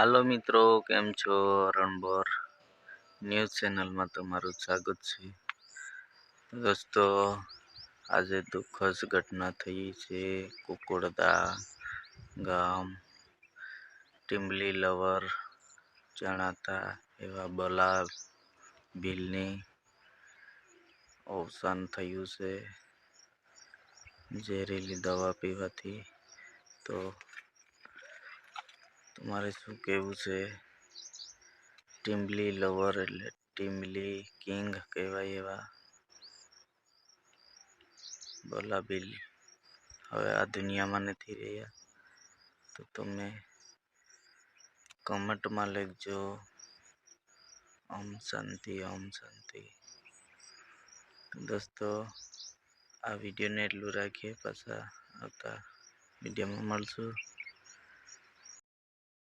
હાલો મિત્રો, કેમ છો? રણબોર ન્યૂઝ ચેનલમાં તમારું સ્વાગત છે. દોસ્તો, આજે દુઃખદ ઘટના થઈ છે. કુકુડદા ગામ ટીમલી લવર જણાતા એવા બલા ભીલની અવસાન થયું છે. ઝેરીલી દવા પીવાથી તો તમારે શું કહેવું છે? ટીમલી લવર એટલે ટીમલી કિંગ કહેવાય એવા બોલાબિલ. હવે આ દુનિયામાં નથી રહ્યા, તો તમે કમેન્ટમાં લખજો. ઓમ શાંતિ ઓમ શાંતિ. દોસ્તો, આ વિડીયોને એટલું રાખીએ. પાછા આવતા વિડીયોમાં મળશું.